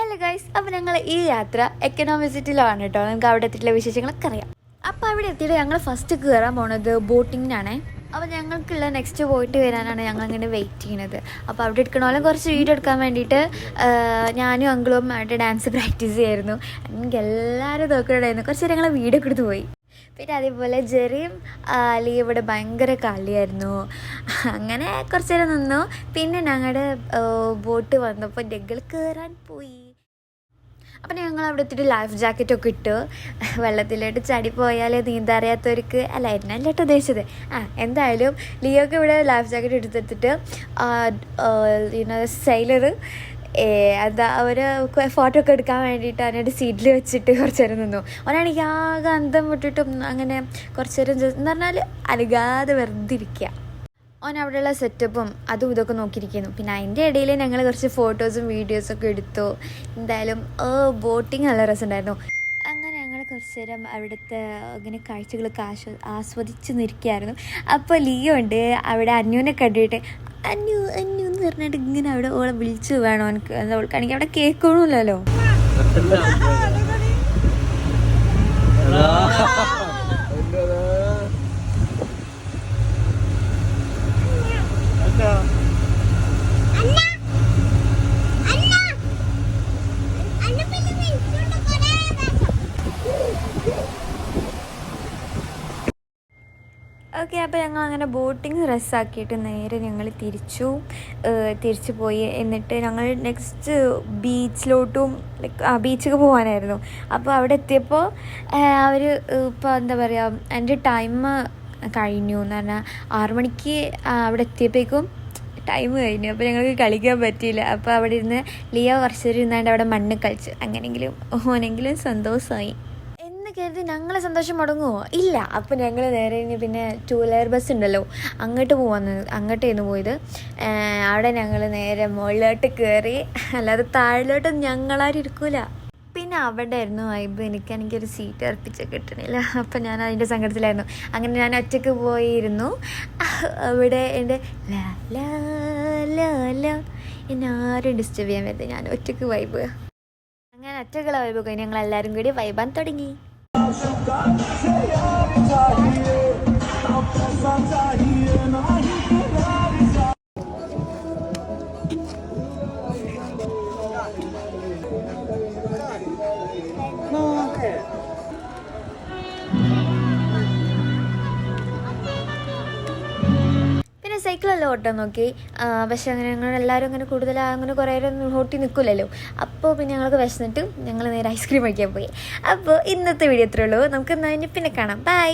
Hello guys അപ്പോൾ ഞങ്ങൾ ഈ യാത്ര എക്കണോമിസിറ്റിലാണ് കേട്ടോ നിങ്ങൾക്ക് അവിടെ എത്തിയിട്ടുള്ള വിശേഷങ്ങളൊക്കെ അറിയാം. അപ്പോൾ അവിടെ എത്തിയിട്ട് ഞങ്ങൾ ഫസ്റ്റ് കയറാൻ പോണത് ബോട്ടിങ്ങിനാണേ. അപ്പോൾ ഞങ്ങൾക്കുള്ള നെക്സ്റ്റ് പോയിട്ട് വരാനാണ് ഞങ്ങൾ ഇങ്ങനെ വെയിറ്റ് ചെയ്യുന്നത് അപ്പോൾ അവിടെ എടുക്കണോളം കുറച്ച് വീഡിയോ എടുക്കാൻ വേണ്ടിയിട്ട് ഞാനും അങ്കിളും അവിടെ ഡാൻസ് പ്രാക്ടീസ് ചെയ്യായിരുന്നു. എനിക്ക് എല്ലാവരും നോക്കണ്ടായിരുന്നു കുറച്ച് നേരം ഞങ്ങൾ വീഡിയോ എടുത്ത് പോയി. പിന്നെ അതേപോലെ ജെറിയും അലി ഇവിടെ ഭയങ്കര കളിയായിരുന്നു. അങ്ങനെ കുറച്ച് നേരം നിന്നു. പിന്നെ ഞങ്ങളുടെ ബോട്ട് വന്നപ്പോൾ ഞങ്ങൾ കയറാൻ പോയി. അപ്പം ഞങ്ങൾ അവിടെ ഇത്തിരി ലൈഫ് ജാക്കറ്റൊക്കെ ഇട്ട് വെള്ളത്തിലോട്ട് ചാടി പോയാൽ നീന്താൻ അറിയാത്തവർക്ക് അല്ല കേട്ടോ ഉദ്ദേശിച്ചത്. ആ എന്തായാലും ലിയോക്ക് ഇവിടെ ലൈഫ് ജാക്കറ്റ് എടുത്തെടുത്തിട്ട് സൈലർ എന്താ അവർ ഫോട്ടോ ഒക്കെ എടുക്കാൻ വേണ്ടിയിട്ട് അതിനായിട്ട് സീറ്റിൽ വെച്ചിട്ട് കുറച്ച് നേരം നിന്നു. അവനാണെങ്കിൽ ആകെ അന്തം വിട്ടിട്ടും അങ്ങനെ കുറച്ച് നേരം എന്ന് പറഞ്ഞാൽ അനങ്ങാതെ വെറുതെ ഇരിക്കുക ഓൻ അവിടെയുള്ള സെറ്റപ്പും അതും ഇതൊക്കെ നോക്കിയിരിക്കുന്നു. പിന്നെ അതിന്റെ ഇടയിൽ ഞങ്ങൾ കുറച്ച് ഫോട്ടോസും വീഡിയോസും ഒക്കെ എടുത്തു. എന്തായാലും ബോട്ടിങ് നല്ല രസമുണ്ടായിരുന്നു. അങ്ങനെ ഞങ്ങൾ കുറച്ച് നേരം അവിടുത്തെ ഇങ്ങനെ കാഴ്ചകളൊക്കെ ആസ്വ ആസ്വദിച്ച് നിൽക്കുകയായിരുന്നു. അപ്പോൾ ലിയോ ഉണ്ട്. അവിടെ അന്യൂനെ കണ്ടിട്ട് അന്യു അന്യു എന്ന് പറഞ്ഞിട്ട് ഇങ്ങനെ അവിടെ ഓളെ വിളിച്ചു വേണം എനിക്ക് ഓൾക്കാണെങ്കിൽ അവിടെ കേൾക്കണമില്ലല്ലോ ഓക്കെ അപ്പോൾ ഞങ്ങൾ അങ്ങനെ ബോട്ടിങ് റെസ്സാക്കിയിട്ട് നേരെ ഞങ്ങൾ തിരിച്ചു. തിരിച്ചു പോയി. എന്നിട്ട് ഞങ്ങൾ നെക്സ്റ്റ് ബീച്ചിലോട്ടും ലൈക്ക് ആ ബീച്ചിൽ പോകാനായിരുന്നു അപ്പോൾ അവിടെ എത്തിയപ്പോൾ അവർ ഇപ്പോൾ എന്താ പറയുക എന്റെ ടൈം കഴിഞ്ഞു എന്ന് പറഞ്ഞാൽ ആറു മണിക്ക് അവിടെ എത്തിയപ്പോഴേക്കും ടൈം കഴിഞ്ഞു. അപ്പോൾ ഞങ്ങൾക്ക് കളിക്കാൻ പറ്റിയില്ല. അപ്പോൾ അവിടെ ഇരുന്ന് ലിയ കുറച്ചു ഇരുന്നാണ്ട് അവിടെ മണ്ണ് കളിച്ചു. അങ്ങനെയെങ്കിലും ഓനെങ്കിലും സന്തോഷമായി എന്ന് കരുതി ഞങ്ങളെ സന്തോഷം മുടങ്ങുമോ ഇല്ല. അപ്പം ഞങ്ങൾ നേരെ ഇനി പിന്നെ ടൂ വീലർ ബസ് ഉണ്ടല്ലോ. അങ്ങോട്ട് പോവാന്ന് അങ്ങോട്ടായിരുന്നു പോയത്. അവിടെ ഞങ്ങൾ നേരെ മുകളിലോട്ട് കയറി അല്ലാതെ താഴിലോട്ട് ഞങ്ങളാരും ഇരിക്കൂല. പിന്നെ അവിടെ ആയിരുന്നു വൈബ് എനിക്ക് എനിക്കൊരു സീറ്റ് അർപ്പിച്ച് കിട്ടണില്ല. അപ്പം ഞാൻ അതിന്റെ സങ്കടത്തിലായിരുന്നു. അങ്ങനെ ഞാൻ ഒറ്റയ്ക്ക് പോയിരുന്നു. അവിടെ എന്റെ എന്നെ ആരും ഡിസ്റ്റർബ് ചെയ്യാൻ പറ്റില്ല ഞാൻ ഒറ്റയ്ക്ക് വൈബ് അങ്ങനെ ഒറ്റക്കുള്ള വൈബ് കഴിഞ്ഞ് ഞങ്ങൾ എല്ലാവരും കൂടി വൈബാൻ തുടങ്ങി. Say I'm tired. സൈക്കിളെല്ലാം ഓട്ടം നോക്കി? പക്ഷേ അങ്ങനെ ഞങ്ങൾ എല്ലാവരും അങ്ങനെ കൂടുതൽ അങ്ങനെ കുറേ നേരം ഓട്ടി നിൽക്കില്ലല്ലോ. അപ്പോൾ പിന്നെ ഞങ്ങൾക്ക് വിശന്നിട്ട് ഞങ്ങൾ നേരെ ഐസ്ക്രീം കഴിക്കാൻ പോയി. അപ്പോൾ ഇന്നത്തെ വീഡിയോ എത്രയുള്ളൂ നമുക്ക് എന്നാൽ പിന്നെ കാണാം. ബൈ